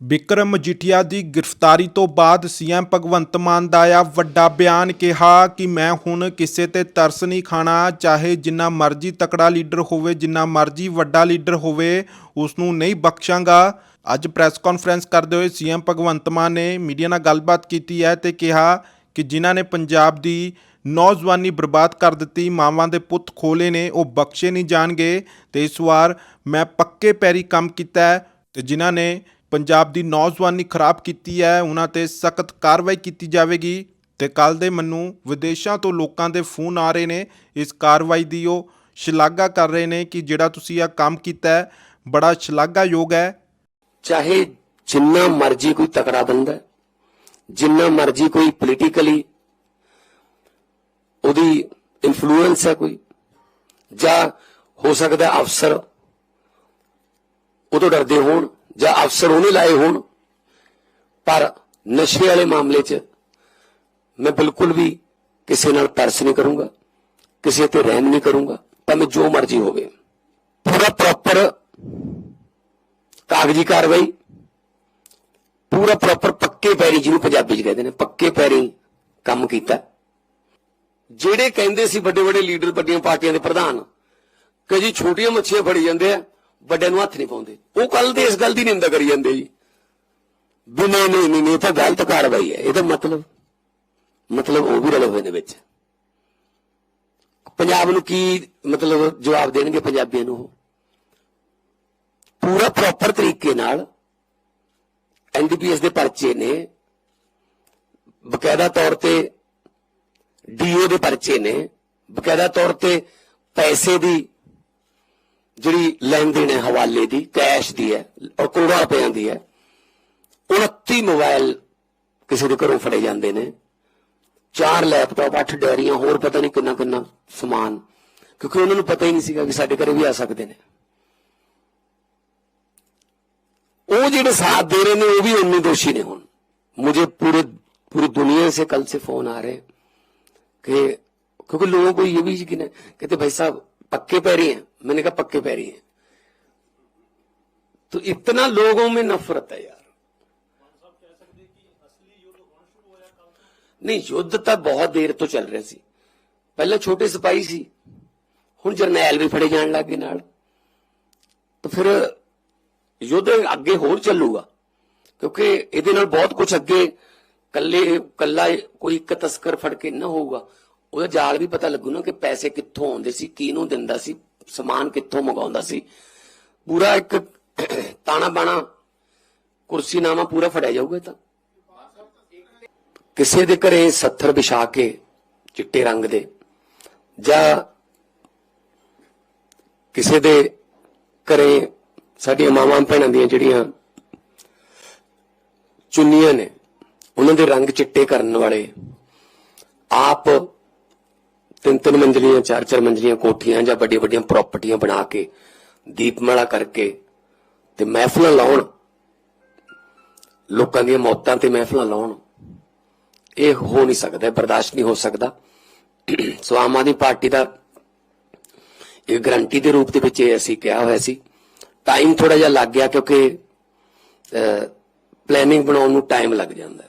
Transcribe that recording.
ਵਿਕਰਮ ਮਜੀਠੀਆ ਦੀ ਗ੍ਰਿਫਤਾਰੀ ਤੋਂ ਬਾਅਦ ਸੀਐਮ ਭਗਵੰਤ ਮਾਨ ਦਾ ਆਇਆ ਵੱਡਾ ਬਿਆਨ ਕਿਹਾ ਕਿ ਮੈਂ ਹੁਣ ਕਿਸੇ ਤੇ ਤਰਸ ਨਹੀਂ ਖਾਣਾ, ਚਾਹੇ ਜਿੰਨਾ ਮਰਜ਼ੀ ਤਕੜਾ ਲੀਡਰ ਹੋਵੇ, ਜਿੰਨਾ ਮਰਜ਼ੀ ਵੱਡਾ ਲੀਡਰ ਹੋਵੇ ਉਸ ਨੂੰ ਨਹੀਂ ਬਖਸ਼ਾਂਗਾ। ਅੱਜ ਪ੍ਰੈਸ ਕਾਨਫਰੰਸ ਕਰਦੇ ਹੋਏ ਸੀਐਮ ਭਗਵੰਤ ਮਾਨ ਨੇ ਮੀਡੀਆ ਨਾਲ ਗੱਲਬਾਤ ਕੀਤੀ ਹੈ ਤੇ ਕਿਹਾ ਕਿ ਜਿਨ੍ਹਾਂ ਨੇ ਪੰਜਾਬ ਦੀ ਨੌਜਵਾਨੀ ਬਰਬਾਦ ਕਰ ਦਿੱਤੀ, ਮਾਵਾਂ ਦੇ ਪੁੱਤ ਖੋਲੇ ਨੇ, ਉਹ ਬਖਸ਼ੇ ਨਹੀਂ ਜਾਣਗੇ ਤੇ ਇਸ ਵਾਰ ਮੈਂ ਪੱਕੇ ਪੈਰੀ ਕੰਮ ਕੀਤਾ ਹੈ ਤੇ ਜਿਨ੍ਹਾਂ ਨੇ ਪੰਜਾਬ ਦੀ ਨੌਜਵਾਨੀ ਖਰਾਬ ਕੀਤੀ ਹੈ, ਉਹਨਾਂ ਤੇ ਸਖਤ ਕਾਰਵਾਈ ਕੀਤੀ ਜਾਵੇਗੀ ਤੇ ਕੱਲ ਦੇ ਮੈਨੂੰ ਵਿਦੇਸ਼ਾਂ ਤੋਂ ਲੋਕਾਂ ਦੇ ਫੋਨ ਆ ਰਹੇ ਨੇ, ਇਸ ਕਾਰਵਾਈ ਦੀ ਉਹ ਸ਼ਲਾਘਾ ਕਰ ਰਹੇ ਨੇ ਕਿ ਜਿਹੜਾ ਤੁਸੀਂ ਇਹ ਕੰਮ ਕੀਤਾ ਹੈ, ਬੜਾ ਸ਼ਲਾਘਾਯੋਗ ਹੈ। ਚਾਹੇ ਜਿੰਨਾ ਮਰਜ਼ੀ ਕੋਈ ਤਕੜਾ ਬੰਦਾ ਜਿੰਨਾ ਮਰਜ਼ੀ ਕੋਈ ਪੋਲੀਟੀਕਲੀ ਉਹਦੀ ਇਨਫਲੂਐਂਸ ਹੈ ਕੋਈ, ਜਾਂ ਹੋ ਸਕਦਾ ਅਫਸਰ ਉਹ ਤੋਂ ਡਰਦੇ ਹੋਣ ਜਾਂ ਅਫਸਰ ਉਹਨੇ ਲਾਏ ਹੋਣ, ਪਰ ਨਸ਼ੇ ਵਾਲੇ ਮਾਮਲੇ 'ਚ ਮੈਂ ਬਿਲਕੁਲ ਵੀ ਕਿਸੇ ਨਾਲ ਤਰਸ ਨਹੀਂ ਕਰੂੰਗਾ, ਕਿਸੇ ਤੇ ਰਹਿਮ ਨਹੀਂ ਕਰੂੰਗਾ, ਭਾਵੇਂ ਜੋ ਮਰਜ਼ੀ ਹੋਵੇ। ਪੂਰਾ ਪ੍ਰੋਪਰ ਕਾਗਜ਼ੀ ਕਾਰਵਾਈ, ਪੂਰਾ ਪ੍ਰੋਪਰ ਪੱਕੇ ਪੈਰੀ ਜਿਹਨੂੰ ਪੰਜਾਬੀ ਚ ਕਹਿੰਦੇ ਨੇ, ਪੱਕੇ ਪੈਰੀ ਕੰਮ ਕੀਤਾ। ਜਿਹੜੇ ਕਹਿੰਦੇ ਸੀ ਵੱਡੇ ਵੱਡੇ ਲੀਡਰ ਵੱਡੀਆਂ ਪਾਰਟੀਆਂ ਦੇ ਪ੍ਰਧਾਨ, ਕਿ ਜੀ ਛੋਟੀਆਂ ਮੱਛੀਆਂ ਫੜੀ ਜਾਂਦੇ ਆ ਵੱਡਿਆਂ ਨੂੰ ਹੱਥ ਨਹੀਂ ਪਾਉਂਦੇ। ਉਹ ਕੱਲ ਦੇ ਇਸ ਗੱਲ ਦੀ ਨਿੰਦਾ ਕਰੀ ਜਾਂਦੇ ਜੀ। ਵੀ ਨਹੀਂ ਨਹੀਂ ਨਹੀਂ ਇਹ ਤਾਂ ਗਲਤ ਕਾਰਵਾਈ ਹੈ। ਇਹਦਾ ਮਤਲਬ ਮਤਲਬ ਉਹ ਵੀ ਰਲੇ ਹੋਏ ਨੇ ਵਿੱਚ। ਪੰਜਾਬ ਨੂੰ ਕੀ ਮਤਲਬ ਜਵਾਬ ਦੇਣਗੇ ਪੰਜਾਬੀਆਂ ਨੂੰ ਪੂਰਾ ਪ੍ਰੋਪਰ ਤਰੀਕੇ ਨਾਲ ਐਨਡੀਪੀਐਸ ਦੇ ਪਰਚੇ ਨੇ। ਬਕਾਇਦਾ ਤੌਰ ਤੇ ਡੀਓ ਦੇ ਪਰਚੇ ਨੇ। ਬਕਾਇਦਾ ਤੌਰ ਤੇ ਪੈਸੇ ਦੀ ਜਿਹੜੀ ਲੈਣ ਦੇਣ ਹੈ ਹਵਾਲੇ ਦੀ ਕੈਸ਼ ਦੀ ਹੈ ਔਰ ਕਰੋੜਾਂ ਰੁਪਈਆਂ ਦੀ ਹੈ 29 ਮੋਬਾਈਲ ਕਿਸੇ ਦੇ ਘਰੋਂ ਫੜੇ ਜਾਂਦੇ ਨੇ ਚਾਰ ਲੈਪਟਾਪ ਅੱਠ ਡੈਰੀਆਂ ਹੋਰ ਪਤਾ ਨਹੀਂ ਕਿੰਨਾ ਕਿੰਨਾ ਸਮਾਨ ਕਿਉਂਕਿ ਉਹਨਾਂ ਨੂੰ ਪਤਾ ਹੀ ਨਹੀਂ ਸੀਗਾ ਕਿ ਸਾਡੇ ਘਰੇ ਵੀ ਆ ਸਕਦੇ ਨੇ वो ਜਿਹੜੇ साथ दे रहे ने वो भी उनमें दोषी ने ਹੁਣ मुझे पूरे पूरी दुनिया से कल से फोन आ रहे हैं कि क्योंकि लोगों को ये भी यकीन है कहते भाई साहब पक्के पैरी हैं मैंने कहा पक्के पैरी हैं तो इतना लोगों में नफरत है यार ਨਹੀਂ ਯੁੱਧ ਤਾਂ ਬਹੁਤ ਦੇਰ ਤੋਂ ਚੱਲ ਰਿਹਾ ਸੀ ਪਹਿਲਾਂ ਛੋਟੇ ਸਿਪਾਹੀ ਸੀ ਹੁਣ ਜਰਨੈਲ ਵੀ ਫੜੇ ਜਾਣ ਲੱਗੇ ਨਾਲ ਤਾਂ ਫਿਰ ਯੁੱਧ ਅੱਗੇ ਹੋਰ ਚੱਲੂਗਾ ਕਿਉਂਕਿ ਇਹਦੇ ਨਾਲ ਬਹੁਤ ਕੁਝ ਅੱਗੇ ਕੱਲੇ ਕੱਲਾ ਕੋਈ ਇੱਕ ਤਸਕਰ ਫੜ ਕੇ ਨਾ ਹੋਊਗਾ ਉਹਦਾ ਜਾਲ ਵੀ ਪਤਾ ਲੱਗੂ ਨਾ ਕਿ ਪੈਸੇ ਕਿੱਥੋਂ ਆਉਂਦੇ ਸੀ, ਕਿਹਨੂੰ ਦਿੰਦਾ ਸੀ, ਸਮਾਨ ਕਿੱਥੋਂ ਮੰਗਾਉਂਦਾ ਸੀ। ਪੂਰਾ ਇੱਕ ਤਾਣਾ ਬਾਣਾ ਕੁਰਸੀਨਾਮਾ ਪੂਰਾ ਫੜਿਆ ਜਾਊਗਾ ਤਾਂ। ਕਿਸੇ ਦੇ ਘਰੇ 70 ਵਿਛਾ ਕੇ ਚਿੱਟੇ ਰੰਗ ਦੇ ਜਾਂ ਕਿਸੇ ਦੇ ਘਰੇ ਸਾਡੀਆਂ ਮਾਵਾਂ ਭੈਣਾਂ ਦੀਆਂ ਜਿਹੜੀਆਂ ਚੁੰਨੀਆਂ ਨੇ, ਉਹਨਾਂ ਦੇ ਰੰਗ ਚਿੱਟੇ ਕਰਨ ਵਾਲੇ ਆਪ ਤਿੰਨ ਤਿੰਨ ਮੰਜ਼ਲੀਆਂ ਚਾਰ ਚਾਰ ਮੰਜ਼ਲੀਆਂ ਕੋਠੀਆਂ ਜਾਂ ਵੱਡੀਆਂ ਵੱਡੀਆਂ ਪ੍ਰਾਪਰਟੀਆਂ ਬਣਾ ਕੇ ਦੀਪਮਾਲਾ ਕਰਕੇ ਤੇ ਮਹਿਫਲਾਂ ਲਾਉਣ। ਲੋਕਾਂ ਦੀਆਂ ਮੌਤਾਂ ਤੇ ਮਹਿਫਲਾਂ ਲਾਉਣ। ਇਹ ਹੋ ਨਹੀਂ ਸਕਦਾ ਬਰਦਾਸ਼ਤ ਨਹੀਂ ਹੋ ਸਕਦਾ। ਸੋ ਆਮ ਆਦਮੀ ਪਾਰਟੀ ਦਾ ਇਹ ਗਰੰਟੀ ਦੇ ਰੂਪ ਦੇ ਵਿੱਚ ਇਹ ਅਸੀਂ ਕਿਹਾ ਹੋਇਆ ਸੀ। ਟਾਈਮ ਥੋੜਾ ਜਿਹਾ ਲੱਗ ਗਿਆ ਕਿਉਂਕਿ ਪਲੈਨਿੰਗ ਬਣਾਉਣ ਨੂੰ ਟਾਈਮ ਲੱਗ ਜਾਂਦਾ।